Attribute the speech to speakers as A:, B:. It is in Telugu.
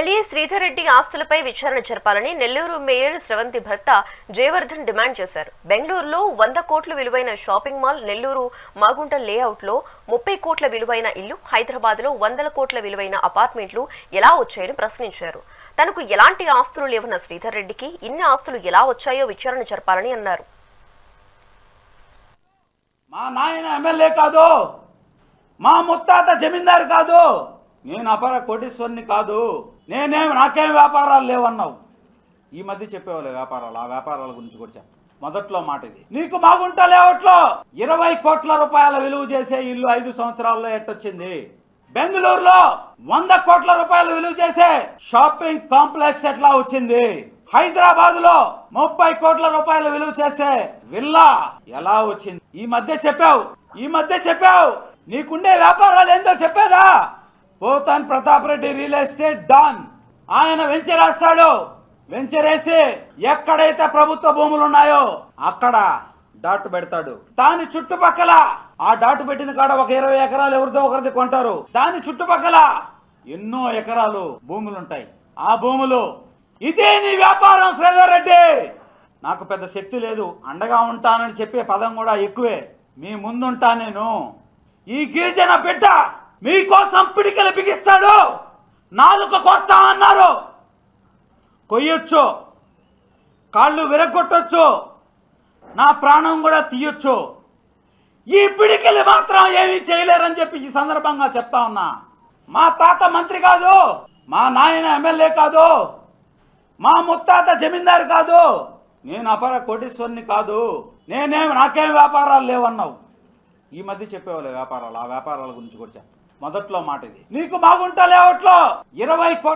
A: ఎమ్మెల్యే శ్రీధర్ రెడ్డి ఆస్తులపై విచారణ జరపాలని నెల్లూరు మేయర్ స్రవంతి భర్త జయవర్ధన్ డిమాండ్ చేశారు. బెంగళూరులో వంద కోట్ల విలువైన షాపింగ్ మాల్ నెల్లూరు మాగుంట లేఅవుట్లో ముప్పై కోట్ల విలువైన ఇల్లు హైదరాబాద్లో వందల కోట్ల విలువైన అపార్ట్మెంట్లు ఎలా వచ్చాయని ప్రశ్నించారు. తనకు ఎలాంటి ఆస్తులు లేవన్న శ్రీధర్ రెడ్డికి ఇన్ని ఆస్తులు ఎలా వచ్చాయో విచారణ జరపాలని అన్నారు.
B: మా నాయన ఎమ్మెల్యే కాదు మా ముత్తాత జమీందారు కాదు నేను అపర కోటీశ్వరుని కాదు. నేనేమి నాకేం వ్యాపారాలు లేవన్నావు? ఈ మధ్య చెప్పేవాళ్ళు వ్యాపారాలు ఆ వ్యాపారాల గురించి కూడా చెప్ప. మొదట్లో మాట ఇది. నీకు మాగుంట లేవట్లో? ఇరవై కోట్ల రూపాయల విలువ చేసే ఇల్లు ఐదు సంవత్సరాల్లో ఎట్టొచ్చింది? బెంగళూరులో వంద కోట్ల రూపాయలు విలువ చేసే షాపింగ్ కాంప్లెక్స్ ఎట్లా వచ్చింది? హైదరాబాద్లో ముప్పై కోట్ల రూపాయలు విలువ చేసే విల్లా ఎలా వచ్చింది? ఈ మధ్య చెప్పావు ఈ మధ్య చెప్పావు. నీకుండే వ్యాపారాలు ఏందో చెప్పేదా? పోతాన్ Pratap Reddy real estate don. ఆయన వెంచరేస్తాడు వెంచరేసి ఎక్కడైతే ప్రభుత్వ భూములు ఉన్నాయో అక్కడ డాట్ పెడతాడు. దాని చుట్టుపక్కల ఆ డాట్ పెట్టిన కాడ ఒక ఇరవై ఎకరాలు ఎవరిదో ఒకరిది కొంటారు. దాని చుట్టుపక్కల ఎన్నో ఎకరాలు భూములు ఉంటాయి. ఆ భూములు ఇదే నీ వ్యాపారం శ్రీధర్ రెడ్డి. నాకు పెద్ద శక్తి లేదు. అండగా ఉంటానని చెప్పే పదం కూడా ఎక్కువే. మీ ముందుంటా నేను. ఈ గిరిజన బిడ్డ మీకోసం పిడికలు బిగిస్తాడు. నాలుక కోస్తామన్నారు. కొయ్యొచ్చు. కాళ్ళు విరగొట్టొచ్చు నా ప్రాణం కూడా తీయొచ్చు. ఈ పిడికిలు మాత్రం ఏమీ చేయలేరని చెప్పి ఈ సందర్భంగా చెప్తా ఉన్నా. మా తాత మంత్రి కాదు. మా నాయన ఎమ్మెల్యే కాదు. మా ముత్తాత జమీందారు కాదు. నేను అపర కోటీశ్వరుని కాదు. నేనేమి నాకేం వ్యాపారాలు లేవన్నావు. ఈ మధ్య చెప్పేవాళ్ళు వ్యాపారాలు ఆ వ్యాపారాల గురించి కూడా చెప్తాను మొదట్లో మాట ఇది నీకు మాగుంట లేఅవుట్లో ఇరవై